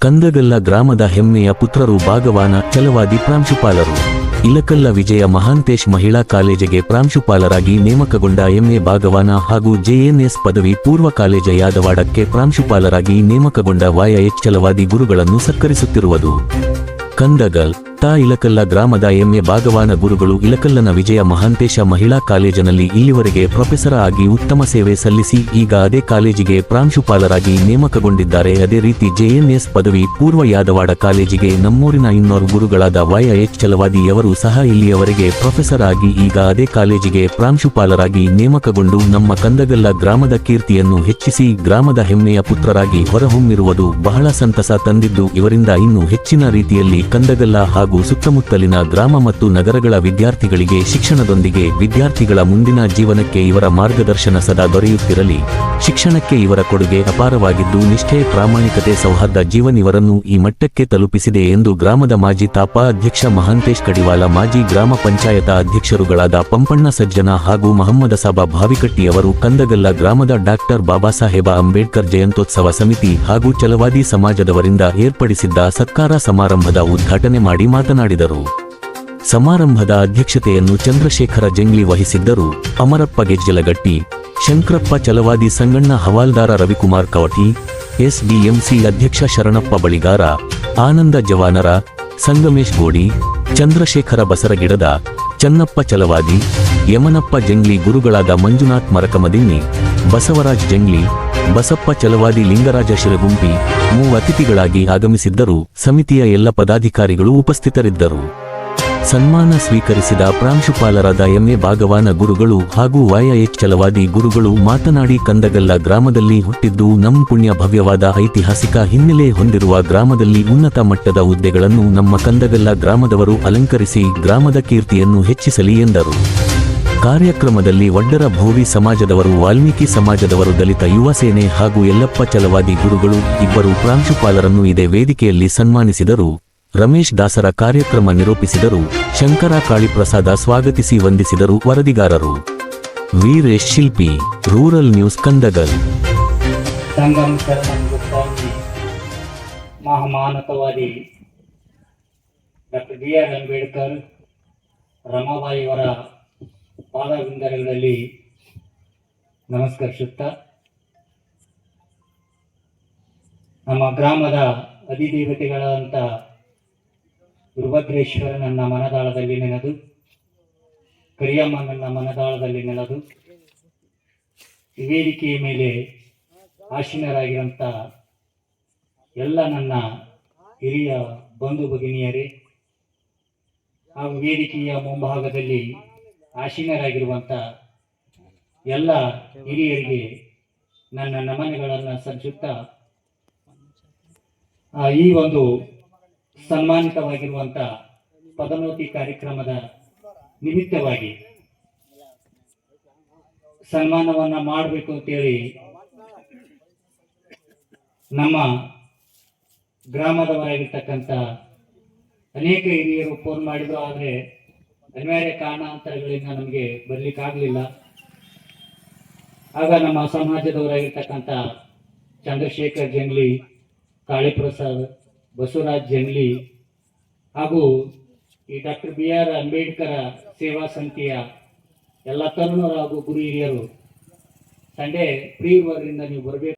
ಕಂದಗಲ್ಲ ಗ್ರಾಮದ ಹೆಮ್ಮೆಯ ಪುತ್ರರು ಭಾಗವಾನ ಚಲವಾದಿ ಪ್ರಾಂಶುಪಾಲರು. ಇಲಕಲ್ಲ ವಿಜಯ ಮಹಾಂತೇಶ್ ಮಹಿಳಾ ಕಾಲೇಜಿಗೆ ಪ್ರಾಂಶುಪಾಲರಾಗಿ ನೇಮಕಗೊಂಡ ಎಂಎ ಭಾಗವಾನ ಹಾಗೂ ಜೆಎನ್ಎಸ್ ಪದವಿ ಪೂರ್ವ ಕಾಲೇಜ ಯಾದವಾಡಕ್ಕೆ ಪ್ರಾಂಶುಪಾಲರಾಗಿ ನೇಮಕಗೊಂಡ ವಾಯ ಎಚ್ ಛಲವಾದಿ ಗುರುಗಳನ್ನು ಸತ್ಕರಿಸುತ್ತಿರುವುದು. ಕಂದಗಲ್ ತಾ ಇಲಕಲ್ಲ ಗ್ರಾಮದ ಎಂಎ ಭಾಗವಾನ ಗುರುಗಳು ಇಲಕಲ್ಲನ ವಿಜಯ ಮಹಾಂತೇಶ ಮಹಿಳಾ ಕಾಲೇಜಿನಲ್ಲಿ ಇಲ್ಲಿವರೆಗೆ ಪ್ರೊಫೆಸರ್ ಆಗಿ ಉತ್ತಮ ಸೇವೆ ಸಲ್ಲಿಸಿ, ಈಗ ಅದೇ ಕಾಲೇಜಿಗೆ ಪ್ರಾಂಶುಪಾಲರಾಗಿ ನೇಮಕಗೊಂಡಿದ್ದಾರೆ. ಅದೇ ರೀತಿ ಜೆಎನ್ಎಸ್ ಪದವಿ ಪೂರ್ವ ಯಾದವಾಡ ಕಾಲೇಜಿಗೆ ನಮ್ಮೂರಿನ ಇನ್ನೋರ್ ಗುರುಗಳಾದ ವಯ ಎಚ್ ಚಲವಾದಿಯವರು ಸಹ ಇಲ್ಲಿಯವರೆಗೆ ಪ್ರೊಫೆಸರ್ ಆಗಿ, ಈಗ ಅದೇ ಕಾಲೇಜಿಗೆ ಪ್ರಾಂಶುಪಾಲರಾಗಿ ನೇಮಕಗೊಂಡು ನಮ್ಮ ಕಂದಗಲ್ಲ ಗ್ರಾಮದ ಕೀರ್ತಿಯನ್ನು ಹೆಚ್ಚಿಸಿ, ಗ್ರಾಮದ ಹೆಮ್ಮೆಯ ಪುತ್ರರಾಗಿ ಹೊರಹೊಮ್ಮಿರುವುದು ಬಹಳ ಸಂತಸ ತಂದಿದ್ದು, ಇವರಿಂದ ಇನ್ನೂ ಹೆಚ್ಚಿನ ರೀತಿಯಲ್ಲಿ ಕಂದಗಲ್ಲ ಹಾಗೂ ಸುತ್ತಮುತ್ತಲಿನ ಗ್ರಾಮ ಮತ್ತು ನಗರಗಳ ವಿದ್ಯಾರ್ಥಿಗಳಿಗೆ ಶಿಕ್ಷಣದೊಂದಿಗೆ ವಿದ್ಯಾರ್ಥಿಗಳ ಮುಂದಿನ ಜೀವನಕ್ಕೆ ಇವರ ಮಾರ್ಗದರ್ಶನ ಸದಾ ದೊರೆಯುತ್ತಿರಲಿ. ಶಿಕ್ಷಣಕ್ಕೆ ಇವರ ಕೊಡುಗೆ ಅಪಾರವಾಗಿದ್ದು ನಿಷ್ಠೆ, ಪ್ರಾಮಾಣಿಕತೆ, ಸೌಹಾರ್ದ ಜೀವನಿವರನ್ನು ಈ ಮಟ್ಟಕ್ಕೆ ತಲುಪಿಸಿದೆ ಎಂದು ಗ್ರಾಮದ ಮಾಜಿ ತಾಪ ಅಧ್ಯಕ್ಷ ಮಹಾಂತೇಶ್ ಕಡಿವಾಲ, ಮಾಜಿ ಗ್ರಾಮ ಪಂಚಾಯತ ಅಧ್ಯಕ್ಷರುಗಳಾದ ಪಂಪಣ್ಣ ಸಜ್ಜನ ಹಾಗೂ ಮಹಮ್ಮದ ಸಾಬಾ ಭಾವಿಕಟ್ಟಿಯವರು ಕಂದಗಲ್ಲ ಗ್ರಾಮದ ಡಾಕ್ಟರ್ ಬಾಬಾ ಸಾಹೇಬ ಅಂಬೇಡ್ಕರ್ ಜಯಂತ್ಯೋತ್ಸವ ಸಮಿತಿ ಹಾಗೂ ಛಲವಾದಿ ಸಮಾಜದವರಿಂದ ಏರ್ಪಡಿಸಿದ್ದ ಸತ್ಕಾರ ಸಮಾರಂಭದ ಉದ್ಘಾಟನೆ ಮಾಡಿ ಮಾತನಾಡಿದರು. ಸಮಾರಂಭದ ಅಧ್ಯಕ್ಷತೆಯನ್ನು ಚಂದ್ರಶೇಖರ ಜಂಗ್ಲಿ ವಹಿಸಿದ್ದರು Amarappa Gejjalagatti Shankarappa Chalavadi Sanganna Havaldar Ravikumar Kavati, S D M C ಅಧ್ಯಕ್ಷ ಶರಣಪ್ಪ ಬಳಿಗಾರ, ಆನಂದ ಜವಾನರ, ಸಂಗಮೇಶ್ ಗೋಡಿ, ಚಂದ್ರಶೇಖರ ಬಸರಗಿಡದ, ಚನ್ನಪ್ಪ ಚಲವಾದಿ, ಯಮನಪ್ಪ ಜಂಗ್ಲಿ ಗುರುಗಳಾದ ಮಂಜುನಾಥ್ ಮರಕಮದಿನ್ನಿ ಬಸವರಾಜ್ ಜಂಗ್ಲಿ, ಬಸಪ್ಪ ಚಲವಾದಿ ಲಿಂಗರಾಜ ಶಿರಗುಂಪಿ ಮೂ ಅತಿಥಿಗಳಾಗಿ ಆಗಮಿಸಿದ್ದರು. ಸಮಿತಿಯ ಎಲ್ಲ ಪದಾಧಿಕಾರಿಗಳು ಉಪಸ್ಥಿತರಿದ್ದರು. ಸನ್ಮಾನ ಸ್ವೀಕರಿಸಿದ ಪ್ರಾಂಶುಪಾಲರಾದ ಎಂಎ ಭಾಗವಾನ ಗುರುಗಳು ಹಾಗೂ ಎಚ್ ಚಲವಾದಿ ಗುರುಗಳು ಮಾತನಾಡಿ ಕಂದಗಲ್ಲ ಗ್ರಾಮದಲ್ಲಿ ಹುಟ್ಟಿದ್ದು ನಮ್ಮ ಪುಣ್ಯ ಭವ್ಯವಾದ ಐತಿಹಾಸಿಕ ಹಿನ್ನೆಲೆ ಹೊಂದಿರುವ ಗ್ರಾಮದಲ್ಲಿ ಉನ್ನತ ಮಟ್ಟದ ಹುದ್ದೆಗಳನ್ನು ನಮ್ಮ ಕಂದಗಲ್ಲ ಗ್ರಾಮದವರು ಅಲಂಕರಿಸಿ ಗ್ರಾಮದ ಕೀರ್ತಿಯನ್ನು ಹೆಚ್ಚಿಸಲಿ ಎಂದರು. ಕಾರ್ಯಕ್ರಮದಲ್ಲಿ ವಡ್ಡರ ಭೋವಿ ಸಮಾಜದವರು, ವಾಲ್ಮೀಕಿ ಸಮಾಜದವರು, ದಲಿತ ಯುವ ಸೇನೆ ಹಾಗೂ ಯಲ್ಲಪ್ಪ ಚಲವಾದಿ ಗುರುಗಳು ಇಬ್ಬರು ಪ್ರಾಂಶುಪಾಲರನ್ನು ಇದೇ ವೇದಿಕೆಯಲ್ಲಿ ಸನ್ಮಾನಿಸಿದರು. ರಮೇಶ್ ದಾಸರ ಕಾರ್ಯಕ್ರಮ ನಿರೂಪಿಸಿದರು. ಶಂಕರ ಕಾಳಿಪ್ರಸಾದ ಸ್ವಾಗತಿಸಿ ವಂದಿಸಿದರು ವರದಿಗಾರರು. Veeresh Shilpi, rural news Kandagal. ಮಹಾಮಾನತವಾದಿ doctor B R Ambedkar, ರಮಾಬಾಯಿಯವರ ಪಾದವಿಂದರಗಳಲ್ಲಿ ನಮಸ್ಕರಿಸುತ್ತಾ ನಮ್ಮ ಗ್ರಾಮದ ಅಧಿದೇವತೆಗಳಾದಂಥ ಗುರುಭದ್ರೇಶ್ವರ ನನ್ನ ಮನದಾಳದಲ್ಲಿ ನೆನೆದು ಕರಿಯಮ್ಮ ನನ್ನ ಮನದಾಳದಲ್ಲಿ ನೆನೆದು ವೇದಿಕೆಯ ಮೇಲೆ ಆಶೀನರಾಗಿರಂಥ ಎಲ್ಲ ನನ್ನ ಹಿರಿಯ ಬಂಧು ಭಗಿನಿಯರೇ ಹಾಗೂ ವೇದಿಕೆಯ ಮುಂಭಾಗದಲ್ಲಿ ಆಶೀನರಾಗಿರುವಂಥ ಎಲ್ಲ ಹಿರಿಯರಿಗೆ ನನ್ನ ನಮನಗಳನ್ನು ಸಲ್ಲಿಸುತ್ತಾ ಈ ಒಂದು ಸನ್ಮಾನಿತವಾಗಿರುವಂಥ ಪದನೋತಿ ಕಾರ್ಯಕ್ರಮದ ನಿಮಿತ್ತವಾಗಿ ಸನ್ಮಾನವನ್ನ ಮಾಡಬೇಕು ಅಂತೇಳಿ ನಮ್ಮ ಗ್ರಾಮದವರಾಗಿರ್ತಕ್ಕಂಥ ಅನೇಕ ಹಿರಿಯರು ಫೋನ್ ಮಾಡಿದ್ರು. ಆದರೆ ಅನಿವಾರ್ಯ ಕಾರಣಾಂತರಗಳಿಂದ ನಮಗೆ ಬರಲಿಕ್ಕಾಗಲಿಲ್ಲ. ಆಗ ನಮ್ಮ ಸಮಾಜದವರಾಗಿರ್ತಕ್ಕಂಥ ಚಂದ್ರಶೇಖರ್ ಜಂಗ್ಲಿ, ಕಾಳಿಪ್ರಸಾದ್, ಬಸವರಾಜ್ ಜಂಗ್ಲಿ ಹಾಗೂ ಈ ಡಾಕ್ಟರ್ ಬಿ ಆರ್ ಅಂಬೇಡ್ಕರ ಸೇವಾ ಸಮಿತಿಯ ಎಲ್ಲ ತರುಣರು ಹಾಗೂ ಗುರು ಹಿರಿಯರು ಸಂಡೇ ಫ್ರೀ ಇರುವುದರಿಂದ ನೀವು ಬರಬೇಕು.